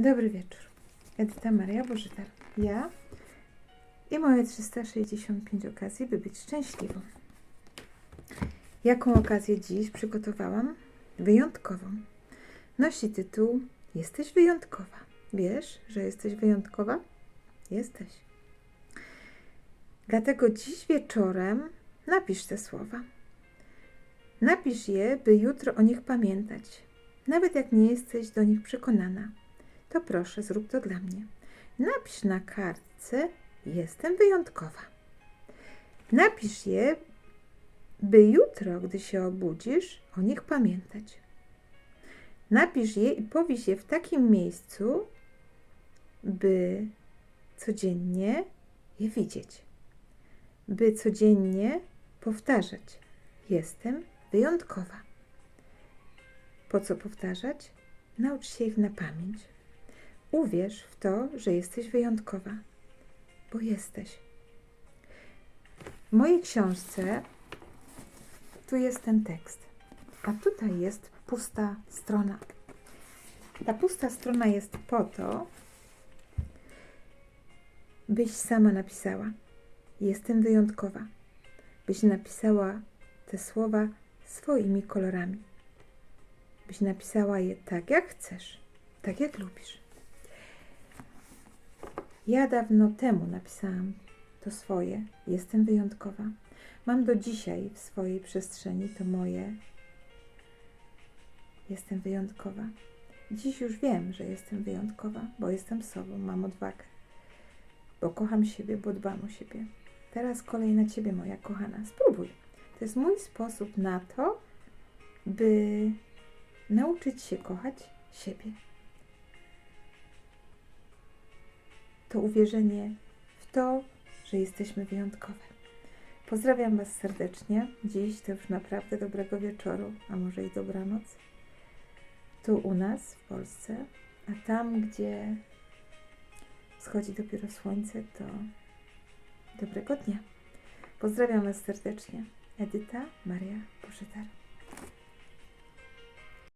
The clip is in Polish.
Dobry wieczór. Edyta Maria Bożytar. Ja i moje 365 okazji, by być szczęśliwą. Jaką okazję dziś przygotowałam? Wyjątkową. Nosi tytuł Jesteś wyjątkowa. Wiesz, że jesteś wyjątkowa? Jesteś. Dlatego dziś wieczorem napisz te słowa. Napisz je, by jutro o nich pamiętać. Nawet jak nie jesteś do nich przekonana, to proszę, zrób to dla mnie. Napisz na kartce: Jestem wyjątkowa. Napisz je, by jutro, gdy się obudzisz, o nich pamiętać. Napisz je i powiś je w takim miejscu, by codziennie je widzieć. By codziennie powtarzać: Jestem wyjątkowa. Po co powtarzać? Naucz się ich na pamięć. Uwierz w to, że jesteś wyjątkowa, bo jesteś. W mojej książce tu jest ten tekst, a tutaj jest pusta strona. Ta pusta strona jest po to, byś sama napisała: Jestem wyjątkowa. Byś napisała te słowa swoimi kolorami. Byś napisała je tak, jak chcesz, tak jak lubisz. Ja dawno temu napisałam to swoje. Jestem wyjątkowa. Mam do dzisiaj w swojej przestrzeni to moje. Jestem wyjątkowa. Dziś już wiem, że jestem wyjątkowa, bo jestem sobą, mam odwagę. Bo kocham siebie, bo dbam o siebie. Teraz kolej na ciebie, moja kochana. Spróbuj. To jest mój sposób na to, by nauczyć się kochać siebie. To uwierzenie w to, że jesteśmy wyjątkowe. Pozdrawiam Was serdecznie. Dziś to już naprawdę dobrego wieczoru, a może i dobranoc. Tu u nas w Polsce, a tam, gdzie wschodzi dopiero słońce, to dobrego dnia. Pozdrawiam Was serdecznie. Edyta Maria Poszytar.